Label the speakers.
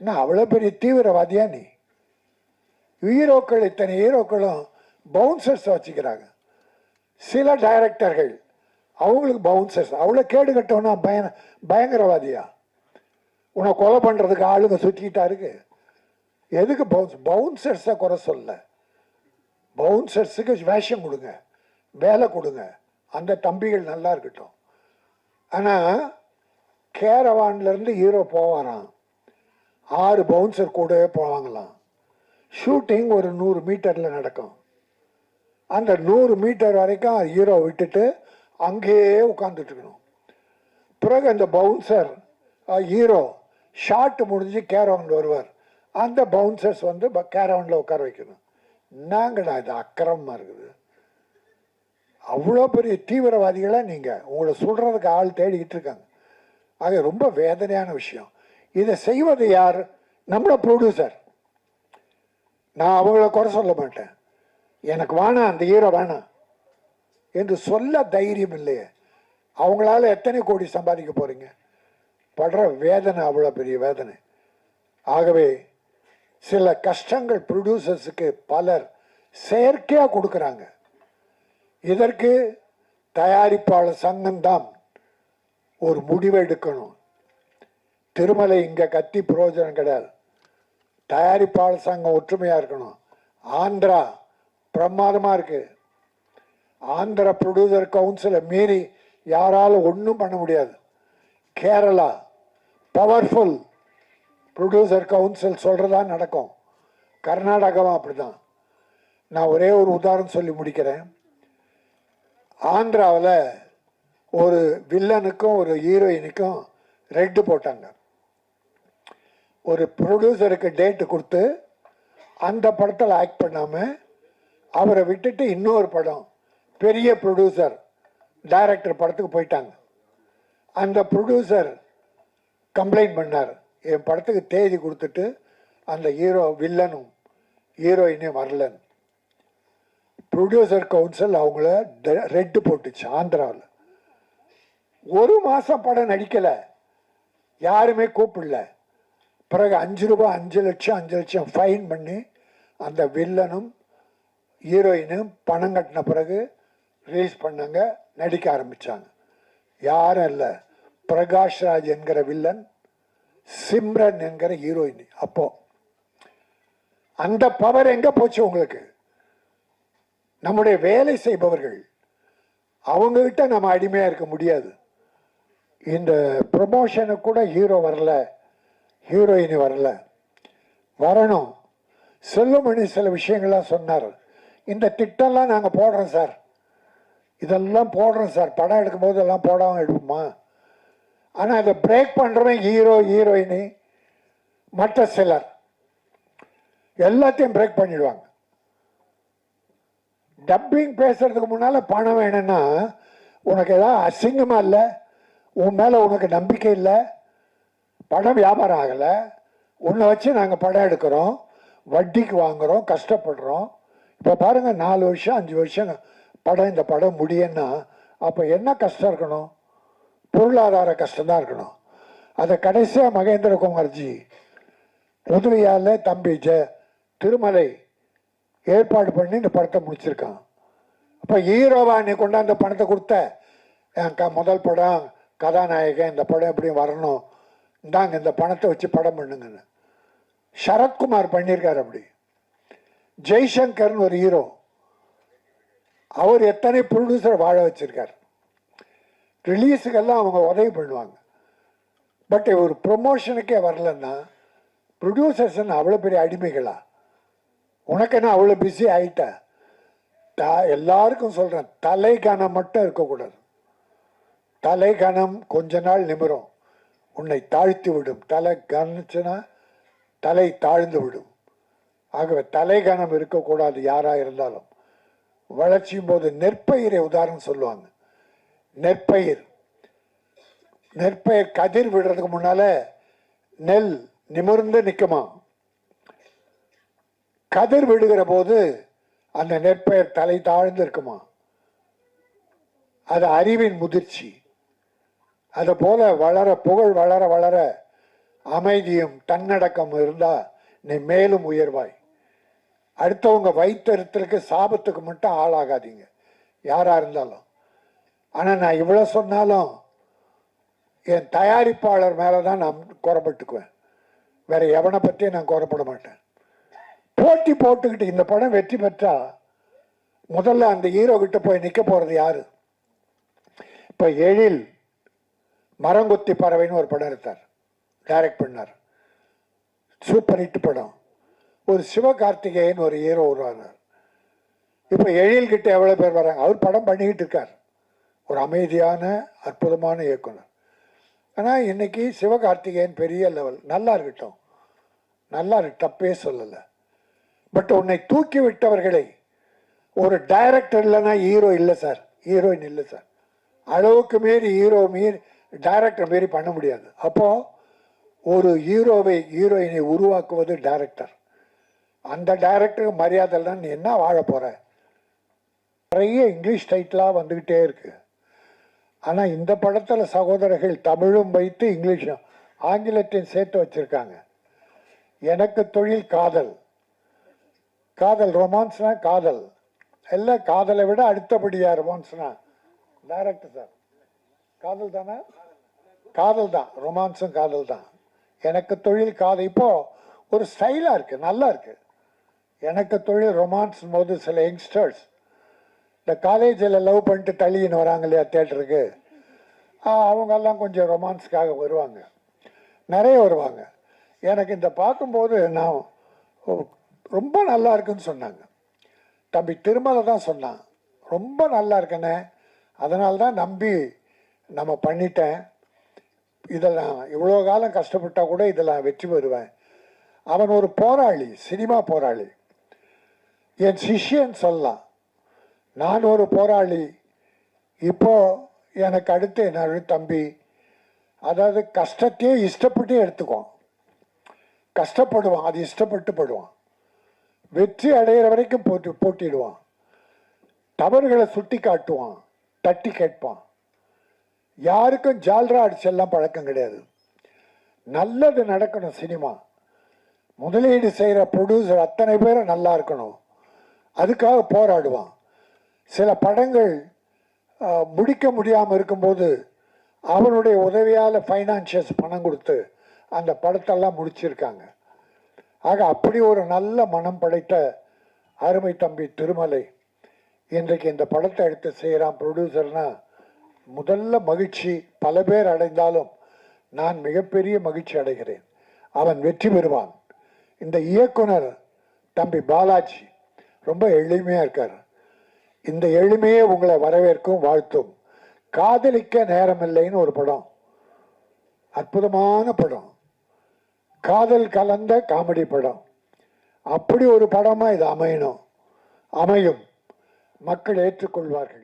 Speaker 1: என்ன அவ்வளோ பெரிய தீவிரவாதியா நீ? ஹீரோக்கள் இத்தனை ஹீரோக்களும் பவுன்சர்ஸ் வச்சுக்கிறாங்க. சில டைரக்டர்கள் அவங்களுக்கு பவுன்சர்ஸ் அவ்வளோ கேடு கட்டவனா பய பயங்கரவாதியா? உன்னை கொலை பண்ணுறதுக்கு ஆளுங்க சுற்றிக்கிட்டா இருக்கு. எதுக்கு பவுன்ஸ் பவுன்சர்ஸை குறை சொல்ல. பவுன்சர்ஸுக்கு வேஷம் கொடுங்க. வேலை கொடுங்க. அந்த தம்பிகள் நல்லா இருக்கட்டும். ஆனால் கேரவான்லேருந்து ஹீரோ போவாராம். ஆறு பவுன்சர் கூடவே போவாங்களாம். ஷூட்டிங் ஒரு நூறு மீட்டரில் நடக்கும். அந்த நூறு மீட்டர் வரைக்கும் ஹீரோ விட்டுட்டு அங்கேயே உட்காந்துட்டுருக்கணும் பிறகு அந்த பவுன்சர் ஹீரோ ஷாட்டு முடிஞ்சு கேரவுண்ட் வருவார். அந்த பவுன்சர்ஸ் வந்து கேரவுண்டில் உட்கார வைக்கணும். என்னங்கடா இது அக்கிரமமாக இருக்குது? அவ்வளோ பெரிய தீவிரவாதிகளாக நீங்கள் உங்களை சொல்கிறதுக்கு ஆள் தேடிக்கிட்டு இருக்காங்க. ஆக ரொம்ப வேதனையான விஷயம். இதை செய்வது யார்? நம்மளோட ப்ரொடியூசர் நான் அவங்கள குறை சொல்ல மாட்டேன். எனக்கு வேணாம் அந்த ஹீரோ வேணாம். என்று சொல்ல தைரியம் இல்லையே. அவங்களால எத்தனை கோடி சம்பாதிக்க போகிறீங்க படுற வேதனை அவ்வளோ பெரிய வேதனை. ஆகவே சில கஷ்டங்கள் ப்ரொடியூசர்ஸுக்கு பலர் செயற்கையாக கொடுக்குறாங்க. இதற்கு தயாரிப்பாளர் சங்கம்தான் ஒரு முடிவை எடுக்கணும். திருமலை இங்கே கத்தி பிரயோஜனம் கிடையாது. தயாரிப்பாளர் சங்கம் ஒற்றுமையாக இருக்கணும். ஆந்திரா பிரமாதமாக இருக்கு. ஆந்திரா ப்ரொடியூசர் கவுன்சிலை மீறி யாராலும் ஒன்றும் பண்ண முடியாது. கேரளா பவர்ஃபுல் ப்ரொடியூசர் கவுன்சில் சொல்கிறதா நடக்கும். கர்நாடகாவும் அப்படிதான். நான் ஒரே ஒரு உதாரணம் சொல்லி முடிக்கிறேன். ஆந்திராவில் ஒரு வில்லனுக்கும் ஒரு ஹீரோயினுக்கும் ரெட்டு போட்டாங்க. ஒரு ப்ரொடியூசருக்கு டேட்டு கொடுத்து அந்த படத்தில் ஆக்ட் பண்ணாமல் அவரை விட்டுட்டு இன்னொரு படம் பெரிய ப்ரொடியூசர் டைரக்டர் படத்துக்கு போயிட்டாங்க. அந்த ப்ரொடியூசர் கம்ப்ளைண்ட் பண்ணார். என் படத்துக்கு தேதி கொடுத்துட்டு அந்த ஹீரோ வில்லனும் ஹீரோயினே வரலன்னு. ப்ரொடியூசர் கவுன்சில் அவங்கள ரெட்டு போட்டுச்சு ஆந்திராவில். ஒரு மாதம் படம் நடிக்கலை. யாருமே கூப்பிடல. பிறகு அஞ்சு ரூபாய் அஞ்சு லட்சம் அஞ்சு லட்சம் ஃபைன் பண்ணி அந்த வில்லனும் ஹீரோயினும் பணம் கட்டின பிறகு ரிலீஸ் பண்ணாங்க நடிக்க ஆரம்பித்தாங்க யாரும் இல்லை பிரகாஷ்ராஜ் என்கிற வில்லன் சிம்ரன் என்கிற ஹீரோயின் அப்போ அந்த பவர் எங்கே போச்சு உங்களுக்கு? நம்முடைய வேலை செய்பவர்கள் அவங்கக்கிட்ட நம்ம அடிமையாக இருக்க முடியாது. இந்த ப்ரொமோஷனுக்கு கூட ஹீரோ வரல. ஹீரோயின் வரல. வரணும். செல்லுமணி சில விஷயங்கள்லாம் சொன்னார். இந்த திட்டம்லாம் நாங்கள் போடுறோம் சார். இதெல்லாம் போடுறோம் சார். படம் எடுக்கும்போது எல்லாம் போடாமல் எடுப்போமா? ஆனால் அதை பிரேக் பண்ணுறவன் ஹீரோ ஹீரோயினி மற்ற சிலர். எல்லாத்தையும் பிரேக் பண்ணிடுவாங்க. டப்பிங் பேசுறதுக்கு முன்னால் பணம் வேணும்னா உனக்கு ஏதாவது அசிங்கமாக இல்லை? உன் மேலே உனக்கு நம்பிக்கை இல்லை? படம் வியாபாரம் ஆகலை. உன்னை வச்சு நாங்கள் படம் எடுக்கிறோம். வட்டிக்கு வாங்குகிறோம் கஷ்டப்படுறோம். இப்போ பாருங்கள் நாலு வருஷம் அஞ்சு வருஷம் படம் இந்த படம் முடியும்னா அப்போ என்ன கஷ்டம் இருக்கணும்? பொருளாதார கஷ்டம்தான் இருக்கணும். அதை கடைசியாக மகேந்திர குமார்ஜி உதவியால் தம்பி ஜ திருமலை ஏற்பாடு பண்ணி இந்த படத்தை முடிச்சிருக்கான். அப்போ ஹீரோவா நீ கொண்டாந்த பணத்தை கொடுத்த. என் க முதல் படம் கதாநாயகன் இந்த படம் எப்படி வரணும். இந்தாங்க இந்த பணத்தை வச்சு படம் பண்ணுங்கன்னு. சரத்குமார் பண்ணியிருக்கார் அப்படி. ஜெய்சங்கர்னு ஒரு ஹீரோ அவர் எத்தனை ப்ரொடியூசர் வாழ வச்சிருக்கார். ரிலீஸுக்கெல்லாம் அவங்க உதவி பண்ணுவாங்க. பட் ஒரு ப்ரொமோஷனுக்கே வரலன்னா ப்ரொடியூசர்ஸ் அவ்வளோ பெரிய அடிமைகளா? உனக்கு என்ன அவ்வளோ பிஸி ஆயிட்ட? தா எல்லாருக்கும் சொல்கிறேன் தலை கணம் மட்டும் இருக்கக்கூடாது. தலை கணம் கொஞ்ச நாள் நிமிரும். உன்னை தாழ்த்தி விடும். தலை கனிச்சுன்னா தலை தாழ்ந்து விடும். ஆகவே தலை கனம் இருக்கக்கூடாது யாராக இருந்தாலும். வளர்ச்சியும் போது நெற்பயிரை உதாரணம் சொல்லுவாங்க. நெற்பயிர். நெற்பயிர் கதிர் விடுறதுக்கு முன்னால நெல் நிமிர்ந்து நிற்குமா கதிர் விடுகிற போது அந்த நெற்பயிர் தலை தாழ்ந்து இருக்குமா அது அறிவின் முதிர்ச்சி. அது போல வளர புகழ் வளர வளர அமைதியும் தன்னடக்கம் இருந்தா நீ மேலும் உயர்வாய். அடுத்தவங்க வைத்தறித்தலுக்கு சாபத்துக்கு மட்டும் ஆளாகாதீங்க. யாரா இருந்தாலும். ஆனால் நான் இவ்வளோ சொன்னாலும் என் தயாரிப்பாளர் மேலே தான் நான் குறப்பட்டுக்குவேன் வேற எவனை பற்றியும் நான் குறப்பட மாட்டேன். போட்டி போட்டுக்கிட்டு இந்த படம் வெற்றி பெற்றா முதல்ல அந்த ஹீரோ கிட்ட போய் நிற்க போகிறது யாரு? இப்போ எழில் மரங்கொத்தி பறவைன்னு ஒரு படம் எடுத்தார். டைரக்ட் பண்ணார். சூப்பர் ஹிட் படம். ஒரு சிவகார்த்திகேயன் ஒரு ஹீரோ உருவானார். இப்போ எழில் கிட்ட எவ்வளோ பேர் வராங்க? அவர் படம் பண்ணிக்கிட்டு இருக்கார். ஒரு அமைதியான அற்புதமான இயக்குனர். ஆனால் இன்னைக்கு சிவகார்த்திகேயன் பெரிய லெவல் நல்லா இருக்கட்டும். நல்லா இருக்கு தப்பே சொல்லலை. பட் உன்னை தூக்கி விட்டவர்களை ஒரு டைரக்டர் இல்லைன்னா ஹீரோ இல்லை சார் ஹீரோயின் இல்லை சார் அளவுக்கு மீறி ஹீரோ மீறி டைரக்டர் மாரி பண்ண முடியாது. அப்போ ஒரு ஹீரோவை ஹீரோயினை உருவாக்குவது டைரக்டர் அந்த டைரக்டருக்கு மரியாதை நீ என்ன வாழ போகிற நிறைய இங்கிலீஷ் டைட்டிலாக வந்துக்கிட்டே இருக்கு. ஆனால் இந்த படத்தில் சகோதரர்கள் தமிழும் வைத்து இங்கிலீஷும் ஆங்கிலத்தையும் சேர்த்து வச்சுருக்காங்க. எனக்கு தொழில் காதல். காதல் ரொமான்ஸ்னா காதல். எல்லாம் காதலை விட அடுத்தபடியாக ரொமான்ஸ்னா டேரக்டர் சார். காதல் தானே காதல் தான் ரொமான்ஸும் காதல் தான் எனக்கு தொழில் காதல். இப்போ ஒரு ஸ்டைலாக இருக்குது நல்லா இருக்குது எனக்கு தொழில் ரொமான்ஸ் போது சில யங்ஸ்டர்ஸ் இந்த காலேஜில் லவ் பண்ணிட்டு தள்ளின்னு வராங்க இல்லையா தேட்டருக்கு அவங்கெல்லாம் கொஞ்சம் ரொமான்ஸ்க்காக வருவாங்க. நிறைய வருவாங்க. எனக்கு இந்த பார்க்கும்போது நான் ரொம்ப நல்லா இருக்குன்னு சொன்னாங்க. தம்பி திருமலை தான் சொன்னான். ரொம்ப நல்லா இருக்கண்ணே அதனால தான் நம்பி நம்ம பண்ணிட்டேன். இதெல்லாம் இவ்வளோ காலம் கஷ்டப்பட்டால் கூட இதில் நான் வெற்றி பெறுவேன். அவன் ஒரு போராளி சினிமா போராளி. என் சிஷ்யன் சொல்லலாம் நான் ஒரு போராளி. இப்போ எனக்கு அடுத்து என்னோட தம்பி? அதாவது கஷ்டத்தையே இஷ்டப்பட்டு எடுத்துக்குவான். கஷ்டப்படுவான் அது இஷ்டப்பட்டு படுவான் வெற்றி அடையிற வரைக்கும் போட்டி போட்டிடுவான். தவறுகளை சுட்டி காட்டுவான் தட்டி கேட்பான். யாருக்கும் ஜால்ரா அடிச்செல்லாம் பழக்கம் கிடையாது. நல்லது நடக்கணும் சினிமா. முதலீடு செய்கிற ப்ரொடியூசர் அத்தனை பேரும் நல்லா இருக்கணும். அதுக்காக போராடுவான். சில படங்கள் முடிக்க முடியாமல் இருக்கும்போது அவனுடைய உதவியால் ஃபைனான்ஷியஸ் பணம் கொடுத்து அந்த படத்தெல்லாம் முடிச்சிருக்காங்க. ஆக அப்படி ஒரு நல்ல மனம் படைத்த அருமை தம்பி திருமலை இன்றைக்கு இந்த படத்தை எடுத்து செய்கிறான் ப்ரொடியூசர்னால் முதல்ல மகிழ்ச்சி பல பேர் அடைந்தாலும் நான் மிகப்பெரிய மகிழ்ச்சி அடைகிறேன். அவன் வெற்றி பெறுவான். இந்த இயக்குனர் தம்பி பாலாஜி ரொம்ப எளிமையாக இருக்கார். இந்த எளிமையே உங்களை வரவேற்கும் வாழ்த்தும். காதலிக்க நேரமில்லைன்னு ஒரு படம். அற்புதமான படம். காதல் கலந்த காமெடி படம். அப்படி ஒரு படமாக இது அமையணும். அமையும். மக்கள் ஏற்றுக்கொள்வார்கள்.